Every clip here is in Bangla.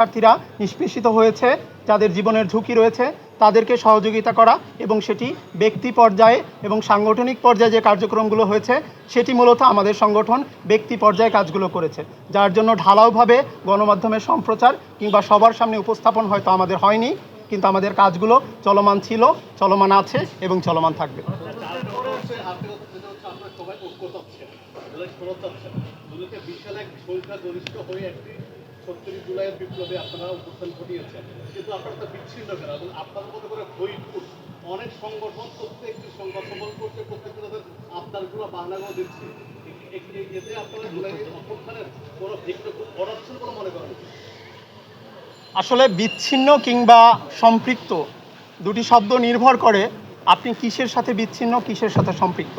প্রার্থীরা নিষ্পেষিত হয়েছে, যাদের জীবনের ঝুঁকি রয়েছে, তাদেরকে সহযোগিতা করা এবং সেটি ব্যক্তি পর্যায়ে এবং সাংগঠনিক পর্যায়ে যে কার্যক্রমগুলো হয়েছে, সেটি মূলত আমাদের সংগঠন ব্যক্তি পর্যায়ে কাজগুলো করেছে। যার জন্য ঢালাওভাবে গণমাধ্যমের সম্প্রচার কিংবা সবার সামনে উপস্থাপন হয়তো আমাদের হয়নি, কিন্তু আমাদের কাজগুলো চলমান ছিল, চলমান আছে এবং চলমান থাকবে। বিশাল এক গরিষ্ঠ হয়ে একটি জুলাইয়ের বিপ্লবে আপনারা ঘটিয়েছেন। কিন্তু আপনারা তো বিচ্ছিন্ন এবং করে অনেক সংগঠন, প্রত্যেকটি করছে, প্রত্যেকটি তাদের দিচ্ছে এতে আপনারা কোনো বলে মনে করেন? আসলে বিচ্ছিন্ন কিংবা সম্পৃক্ত দুটি শব্দ নির্ভর করে আপনি কিসের সাথে বিচ্ছিন্ন, কিসের সাথে সম্পৃক্ত।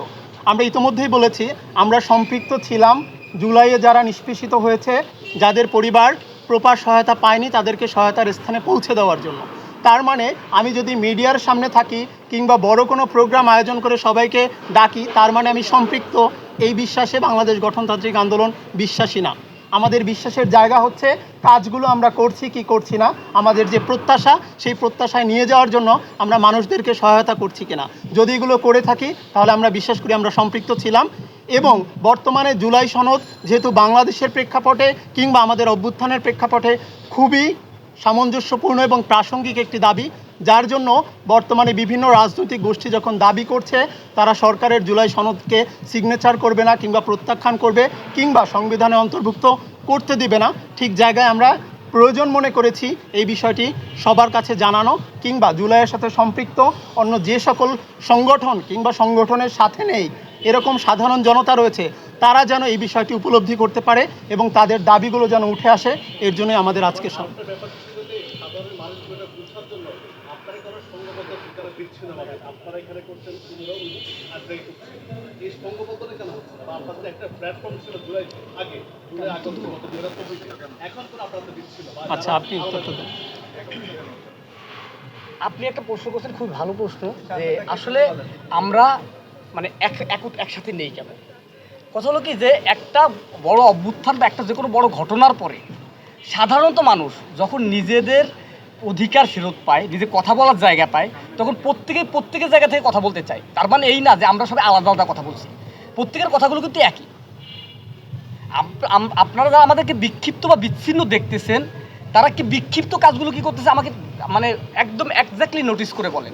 আমরা ইতোমধ্যেই বলেছি, আমরা সম্পৃক্ত ছিলাম জুলাইয়ে যারা নিষ্পেষিত হয়েছে, যাদের পরিবার প্রপার সহায়তা পায়নি, তাদেরকে সহায়তার স্থানে পৌঁছে দেওয়ার জন্য। তার মানে আমি যদি মিডিয়ার সামনে থাকি কিংবা বড় কোনো প্রোগ্রাম আয়োজন করে সবাইকে ডাকি, তার মানে আমি সম্পৃক্ত। এই বিশ্বাসে বাংলাদেশ গঠনতান্ত্রিক আন্দোলন বিশ্বাসী না। আমাদের বিশ্বাসের জায়গা হচ্ছে, কাজগুলো আমরা করছি কি করছি না, আমাদের যে প্রত্যাশা, সেই প্রত্যাশায় নিয়ে যাওয়ার জন্য আমরা মানুষদেরকে সহায়তা করছি কিনা। যদি এগুলো করে থাকি, তাহলে আমরা বিশ্বাস করি আমরা সম্পৃক্ত ছিলাম। এবং বর্তমানে জুলাই সনদ যেহেতু বাংলাদেশের প্রেক্ষাপটে কিংবা আমাদের অভ্যুত্থানের প্রেক্ষাপটে খুবই সামঞ্জস্যপূর্ণ এবং প্রাসঙ্গিক একটি দাবি, যার জন্য বর্তমানে বিভিন্ন রাজনৈতিক গোষ্ঠী যখন দাবি করছে, তারা সরকারের জুলাই সনদকে সিগনেচার করবে না কিংবা প্রত্যাখ্যান করবে কিংবা সংবিধানে অন্তর্ভুক্ত করতে দিবে না। ঠিক জায়গায় আমরা প্রয়োজন মনে করেছি এই বিষয়টি সবার কাছে জানানো কিংবা জুলাইয়ের সাথে সম্পৃক্ত অন্য যে সকল সংগঠন কিংবা সংগঠনের সাথে নেই, এরকম সাধারণ জনতা রয়েছে, তারা যেন এই বিষয়টি উপলব্ধি করতে পারে এবং তাদের দাবিগুলো যেন উঠে আসে, এর জন্যই আমাদের আজকে সম একটা ব্যাপার ছিল যে সাধারণ মানুষগুলো বোঝার জন্য আপনারা কোনো সংঘবদ্ধ যারা বিচ্ছিন্নভাবে আপনারা এখানে করছেন পুরো আগ্রহী করছেন। এই সংঘবদ্ধতা কেন হচ্ছে না? বা আপনাদের একটা প্ল্যাটফর্ম ছিল জুলাই আগে জুলাই আগস্ট দুই হাজার চব্বিশে এখন তো তো বিচ্ছিন্ন। আচ্ছা আপনি উত্তরটা দেন। আপনি একটা প্রশ্ন করছেন খুব ভালো প্রশ্ন যে আসলে আমরা মানে এক এক- একসাথে নেই কেন? কথা হলো কি যে একটা বড় অভ্যুত্থান বা একটা যে কোনো বড় ঘটনার পরে সাধারণত মানুষ যখন নিজেদের অধিকার ফেরত পায়, নিজে কথা বলার জায়গা পায়, তখন প্রত্যেকে প্রত্যেকের জায়গা থেকে কথা বলতে চায়। তার মানে এই না যে আমরা সবাই আলাদা আলাদা কথা বলছি। প্রত্যেকের কথাগুলো কিন্তু একই। আপনারা যারা আমাদেরকে বিক্ষিপ্ত বা বিচ্ছিন্ন দেখতেছেন, তারা কি বিক্ষিপ্ত কাজগুলো কি করতেছে আমাকে মানে একদম একজাক্টলি নোটিস করে বলেন।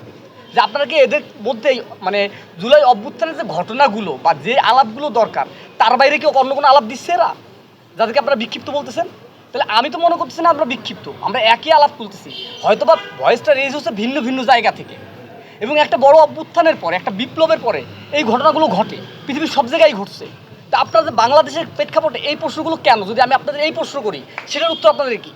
যে আপনারা কি এদের মধ্যে মানে জুলাই অভ্যুত্থানের যে ঘটনাগুলো বা যে আলাপগুলো দরকার, তার বাইরে কি অন্য কোনো আলাপ দিচ্ছে এরা? যাদেরকে আপনারা বিক্ষিপ্ত বলতেছেন? তাহলে আমি তো মনে করতেছি না আমরা বিক্ষিপ্ত, আমরা একই আলাপ তুলতেছি। হয়তো বা ভয়েসটা রেজ হচ্ছে ভিন্ন ভিন্ন জায়গা থেকে। এবং একটা বড় অভ্যুত্থানের পরে, একটা বিপ্লবের পরে এই ঘটনাগুলো ঘটে, পৃথিবীর সব জায়গায় ঘটছে। তা আপনাদের বাংলাদেশের প্রেক্ষাপটে এই প্রশ্নগুলো কেন? যদি আমি আপনাদের এই প্রশ্ন করি, সেটার উত্তর আপনাদের কি?